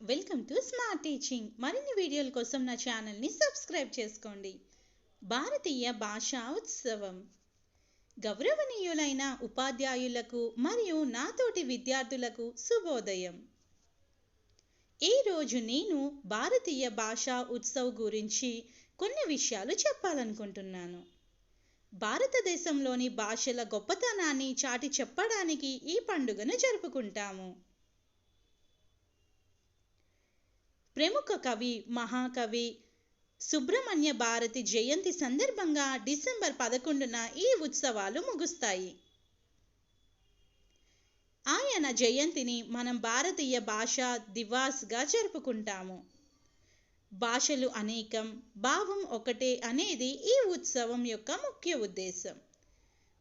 Welcome to smart teaching మరిన్ని వీడియోల కోసం నా ఛానల్ని సబ్స్క్రైబ్ చేసుకోండి. భారతీయ భాషా ఉత్సవం. గౌరవనీయులైన ఉపాధ్యాయులకు మరియు నాతోటి విద్యార్థులకు శుభోదయం. ఈరోజు నేను భారతీయ భాషా ఉత్సవ్ గురించి కొన్ని విషయాలు చెప్పాలనుకుంటున్నాను. భారతదేశంలోని భాషల గొప్పతనాన్ని చాటి చెప్పడానికి ఈ పండుగను జరుపుకుంటాము. ప్రముఖ కవి మహాకవి సుబ్రహ్మణ్య భారతి జయంతి సందర్భంగా డిసెంబర్ పదకొండున ఈ ఉత్సవాలు ముగుస్తాయి. ఆయన జయంతిని మనం భారతీయ భాష దివాస్గా జరుపుకుంటాము. భాషలు అనేకం భావం ఒకటే అనేది ఈ ఉత్సవం యొక్క ముఖ్య ఉద్దేశం.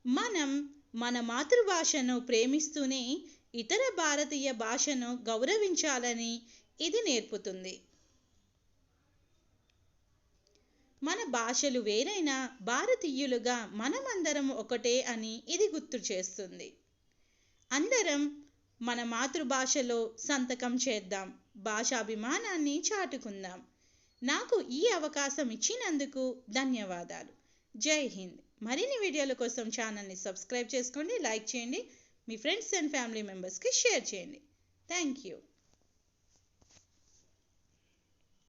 మనం మన మాతృభాషను ప్రేమిస్తూనే ఇతర భారతీయ భాషను గౌరవించాలని ఇది నేర్పుతుంది. మన భాషలు వేరైనా భారతీయులుగా మనమందరం ఒకటే అని ఇది గుర్తు చేస్తుంది. అందరం మన మాతృభాషలో సంతకం చేద్దాం భాషాభిమానాన్ని చాటుకుందాం. నాకు ఈ అవకాశం ఇచ్చినందుకు ధన్యవాదాలు. జై హింద్. మరిన్ని వీడియోల కోసం ఛానల్ని సబ్స్క్రైబ్ చేసుకోండి లైక్ చేయండి మీ ఫ్రెండ్స్ అండ్ ఫ్యామిలీ మెంబర్స్కి షేర్ చేయండి. Thank you.